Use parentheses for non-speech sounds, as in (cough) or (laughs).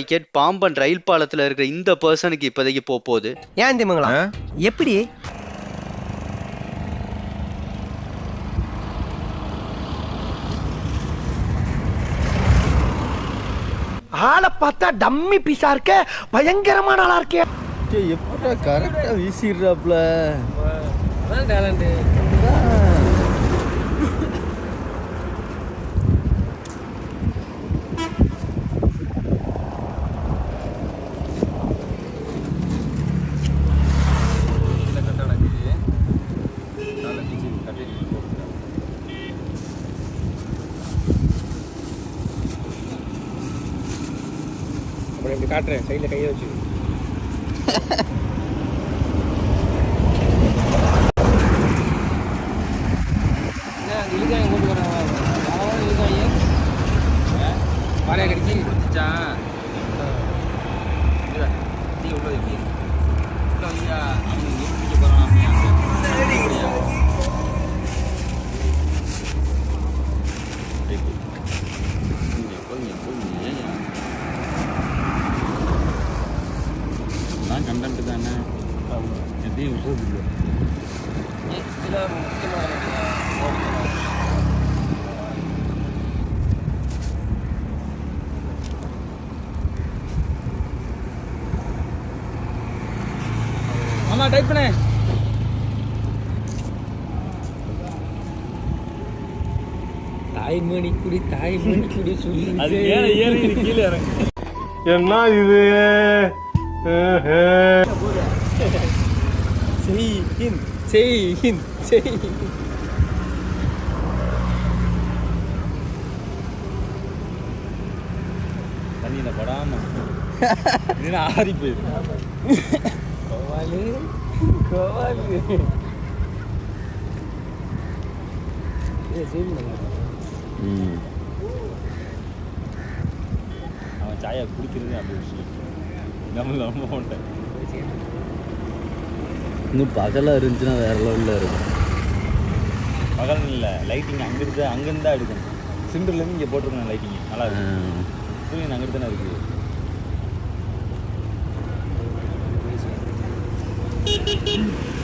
Ticket Pamban ரயில் பாலத்துல இருக்கிற இந்த பர்சனுக்கு இப்போதைக்கு போக போகுது. ஏன் திமுங்களா? எப்படி? ஆளை பார்த்தா டம்மி பீஸா இருக்க பயங்கரமான ஆளா இருக்கே. எப்படா கரெக்டா வீசிடுறாப்ல? அப்புறம் இப்படி காட்டுறேன். சைடில் கையை வச்சு. வாழையா கடிச்சு. குடிச்சான் நீ உள்ள வைக்க. உள்ள கண்டன்ட் தானே? எதையும் விட்டுறது ஆமா டைப் பண்ணு. தாய்மணி குடி தாய்மணி குடி சொல்லி அது ஏற ஏற கீழே இறங்கு. என்ன இது? செய் ஹிந்த் செய் ஹிந்த் செய் தண்ணியில படாம. (laughs) இல்லைன்னா ஆறி போயிடும் கோவாலு. கோவாலு. அவன் சாயா குடிக்கிறது அப்படி விஷயம் நம்ம நம்ம மாட்டேன் இன்னும் பகலாக இருந்துச்சுன்னா வேற லெவலில் இருக்கும். பகல் இல்லை லைட்டிங் அங்கிருந்து அங்கேருந்து தான் எடுக்கணும். சிண்டர்லேருந்து இங்கே போட்டிருக்கணும் லைட்டிங் நல்லா இருக்கும் சூரியன் அங்கிட்டு தானே இருக்குது Thank